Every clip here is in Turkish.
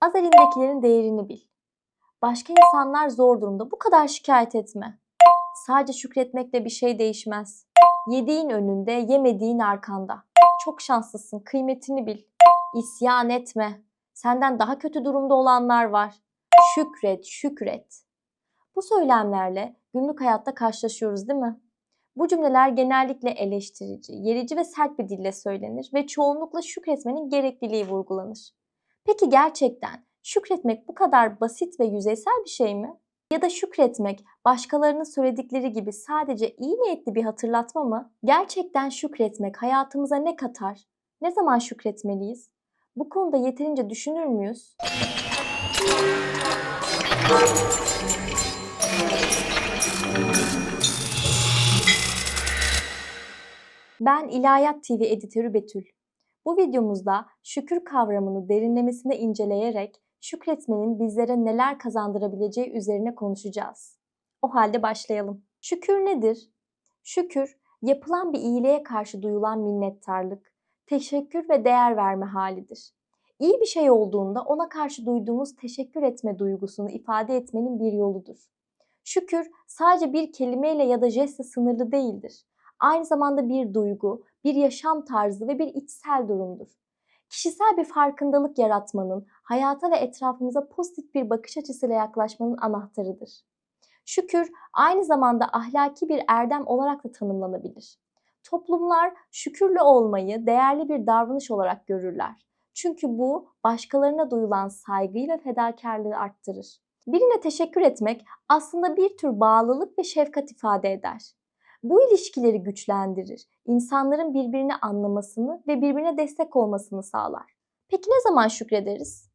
Az elindekilerin değerini bil. Başka insanlar zor durumda. Bu kadar şikayet etme. Sadece şükretmekle bir şey değişmez. Yediğin önünde, yemediğin arkanda. Çok şanslısın, kıymetini bil. İsyan etme. Senden daha kötü durumda olanlar var. Şükret, şükret. Bu söylemlerle günlük hayatta karşılaşıyoruz değil mi? Bu cümleler genellikle eleştirici, yerici ve sert bir dille söylenir ve çoğunlukla şükretmenin gerekliliği vurgulanır. Peki gerçekten şükretmek bu kadar basit ve yüzeysel bir şey mi? Ya da şükretmek başkalarının söyledikleri gibi sadece iyi niyetli bir hatırlatma mı? Gerçekten şükretmek hayatımıza ne katar? Ne zaman şükretmeliyiz? Bu konuda yeterince düşünür müyüz? Ben İlahiyat TV editörü Betül. Bu videomuzda şükür kavramını derinlemesine inceleyerek şükretmenin bizlere neler kazandırabileceği üzerine konuşacağız. O halde başlayalım. Şükür nedir? Şükür, yapılan bir iyiliğe karşı duyulan minnettarlık, teşekkür ve değer verme halidir. İyi bir şey olduğunda ona karşı duyduğumuz teşekkür etme duygusunu ifade etmenin bir yoludur. Şükür sadece bir kelimeyle ya da jestle sınırlı değildir. Aynı zamanda bir duygu, bir yaşam tarzı ve bir içsel durumdur. Kişisel bir farkındalık yaratmanın, hayata ve etrafımıza pozitif bir bakış açısıyla yaklaşmanın anahtarıdır. Şükür aynı zamanda ahlaki bir erdem olarak da tanımlanabilir. Toplumlar şükürlü olmayı değerli bir davranış olarak görürler. Çünkü bu başkalarına duyulan saygıyı ve fedakarlığı arttırır. Birine teşekkür etmek aslında bir tür bağlılık ve şefkat ifade eder. Bu ilişkileri güçlendirir, insanların birbirini anlamasını ve birbirine destek olmasını sağlar. Peki ne zaman şükrederiz?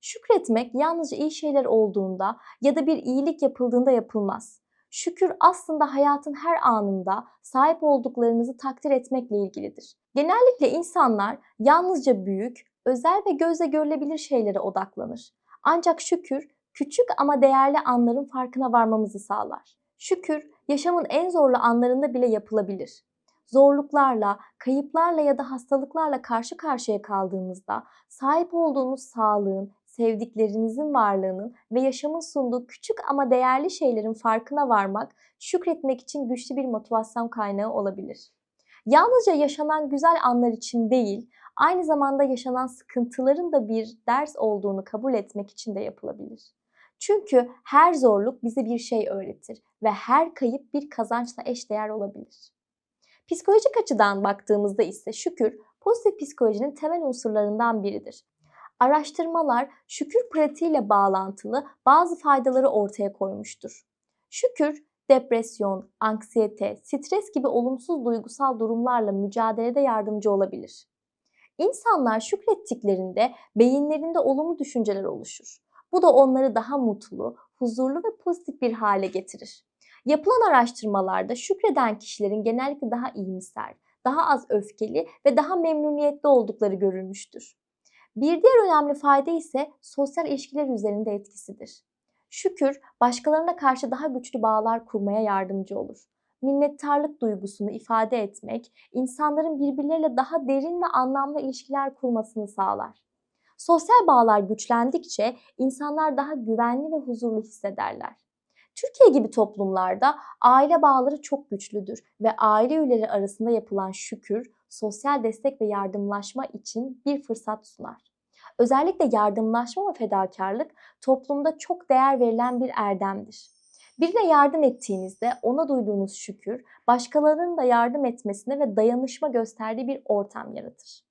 Şükretmek yalnızca iyi şeyler olduğunda ya da bir iyilik yapıldığında yapılmaz. Şükür aslında hayatın her anında sahip olduklarınızı takdir etmekle ilgilidir. Genellikle insanlar yalnızca büyük, özel ve gözle görülebilir şeylere odaklanır. Ancak şükür küçük ama değerli anların farkına varmamızı sağlar. Şükür yaşamın en zorlu anlarında bile yapılabilir. Zorluklarla, kayıplarla ya da hastalıklarla karşı karşıya kaldığınızda sahip olduğunuz sağlığın, sevdiklerinizin varlığının ve yaşamın sunduğu küçük ama değerli şeylerin farkına varmak, şükretmek için güçlü bir motivasyon kaynağı olabilir. Yalnızca yaşanan güzel anlar için değil, aynı zamanda yaşanan sıkıntıların da bir ders olduğunu kabul etmek için de yapılabilir. Çünkü her zorluk bize bir şey öğretir ve her kayıp bir kazançla eşdeğer olabilir. Psikolojik açıdan baktığımızda ise şükür pozitif psikolojinin temel unsurlarından biridir. Araştırmalar şükür pratiğiyle bağlantılı bazı faydaları ortaya koymuştur. Şükür depresyon, anksiyete, stres gibi olumsuz duygusal durumlarla mücadelede yardımcı olabilir. İnsanlar şükrettiklerinde beyinlerinde olumlu düşünceler oluşur. Bu da onları daha mutlu, huzurlu ve pozitif bir hale getirir. Yapılan araştırmalarda şükreden kişilerin genellikle daha iyimser, daha az öfkeli ve daha memnuniyetli oldukları görülmüştür. Bir diğer önemli fayda ise sosyal ilişkiler üzerinde etkisidir. Şükür, başkalarına karşı daha güçlü bağlar kurmaya yardımcı olur. Minnettarlık duygusunu ifade etmek, insanların birbirleriyle daha derin ve anlamlı ilişkiler kurmasını sağlar. Sosyal bağlar güçlendikçe insanlar daha güvenli ve huzurlu hissederler. Türkiye gibi toplumlarda aile bağları çok güçlüdür ve aile üyeleri arasında yapılan şükür, sosyal destek ve yardımlaşma için bir fırsat sunar. Özellikle yardımlaşma ve fedakarlık toplumda çok değer verilen bir erdemdir. Birine yardım ettiğinizde ona duyduğunuz şükür, başkalarının da yardım etmesine ve dayanışma gösterdiği bir ortam yaratır.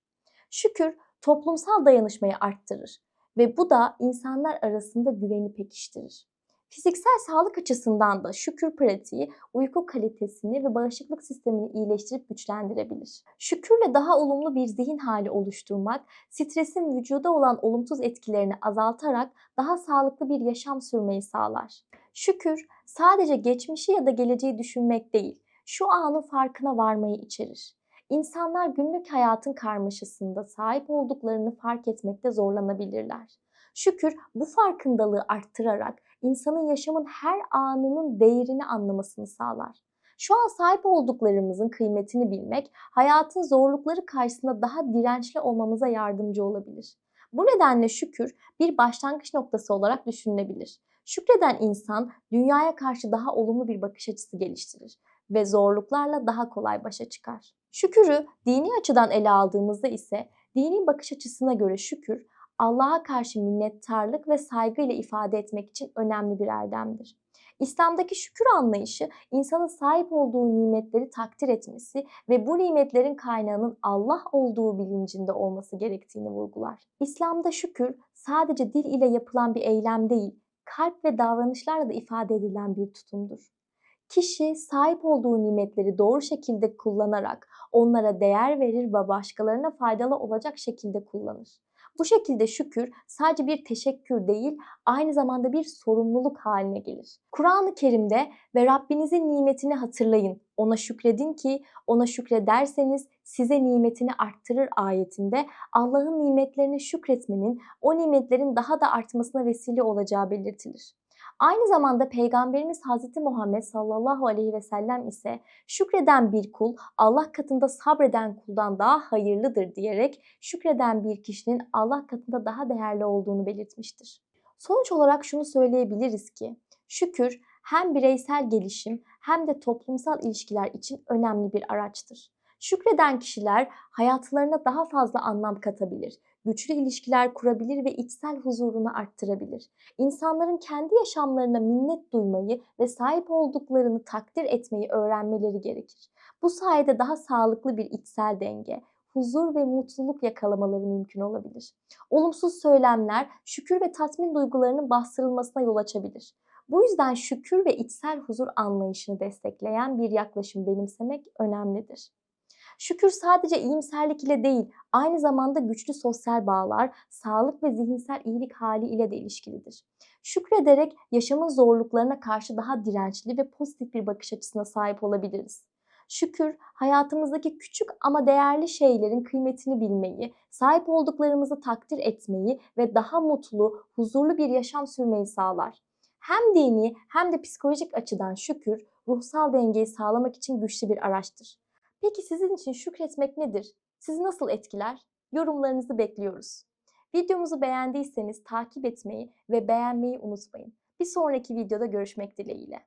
Şükür toplumsal dayanışmayı arttırır ve bu da insanlar arasında güveni pekiştirir. Fiziksel sağlık açısından da şükür pratiği uyku kalitesini ve bağışıklık sistemini iyileştirip güçlendirebilir. Şükürle daha olumlu bir zihin hali oluşturmak, stresin vücuda olan olumsuz etkilerini azaltarak daha sağlıklı bir yaşam sürmeyi sağlar. Şükür sadece geçmişi ya da geleceği düşünmek değil, şu anın farkına varmayı içerir. İnsanlar günlük hayatın karmaşasında sahip olduklarını fark etmekte zorlanabilirler. Şükür bu farkındalığı arttırarak insanın yaşamın her anının değerini anlamasını sağlar. Şu an sahip olduklarımızın kıymetini bilmek, hayatın zorlukları karşısında daha dirençli olmamıza yardımcı olabilir. Bu nedenle şükür bir başlangıç noktası olarak düşünülebilir. Şükreden insan dünyaya karşı daha olumlu bir bakış açısı geliştirir ve zorluklarla daha kolay başa çıkar. Şükürü dini açıdan ele aldığımızda ise dini bakış açısına göre şükür Allah'a karşı minnettarlık ve saygıyla ifade etmek için önemli bir erdemdir. İslam'daki şükür anlayışı insanın sahip olduğu nimetleri takdir etmesi ve bu nimetlerin kaynağının Allah olduğu bilincinde olması gerektiğini vurgular. İslam'da şükür sadece dil ile yapılan bir eylem değil, kalp ve davranışlarla da ifade edilen bir tutumdur. Kişi sahip olduğu nimetleri doğru şekilde kullanarak onlara değer verir ve başkalarına faydalı olacak şekilde kullanır. Bu şekilde şükür sadece bir teşekkür değil, aynı zamanda bir sorumluluk haline gelir. Kur'an-ı Kerim'de ve Rabbinizin nimetini hatırlayın, ona şükredin ki ona şükrederseniz size nimetini arttırır ayetinde Allah'ın nimetlerine şükretmenin o nimetlerin daha da artmasına vesile olacağı belirtilir. Aynı zamanda Peygamberimiz Hz. Muhammed sallallahu aleyhi ve sellem ise şükreden bir kul Allah katında sabreden kuldan daha hayırlıdır diyerek şükreden bir kişinin Allah katında daha değerli olduğunu belirtmiştir. Sonuç olarak şunu söyleyebiliriz ki şükür hem bireysel gelişim hem de toplumsal ilişkiler için önemli bir araçtır. Şükreden kişiler hayatlarına daha fazla anlam katabilir, güçlü ilişkiler kurabilir ve içsel huzurunu arttırabilir. İnsanların kendi yaşamlarına minnet duymayı ve sahip olduklarını takdir etmeyi öğrenmeleri gerekir. Bu sayede daha sağlıklı bir içsel denge, huzur ve mutluluk yakalamaları mümkün olabilir. Olumsuz söylemler şükür ve tatmin duygularının bastırılmasına yol açabilir. Bu yüzden şükür ve içsel huzur anlayışını destekleyen bir yaklaşım benimsemek önemlidir. Şükür sadece iyimserlik ile değil, aynı zamanda güçlü sosyal bağlar, sağlık ve zihinsel iyilik hali ile de ilişkilidir. Şükrederek yaşamın zorluklarına karşı daha dirençli ve pozitif bir bakış açısına sahip olabiliriz. Şükür, hayatımızdaki küçük ama değerli şeylerin kıymetini bilmeyi, sahip olduklarımızı takdir etmeyi ve daha mutlu, huzurlu bir yaşam sürmeyi sağlar. Hem dini hem de psikolojik açıdan şükür, ruhsal dengeyi sağlamak için güçlü bir araçtır. Peki sizin için şükretmek nedir? Sizi nasıl etkiler? Yorumlarınızı bekliyoruz. Videomuzu beğendiyseniz takip etmeyi ve beğenmeyi unutmayın. Bir sonraki videoda görüşmek dileğiyle.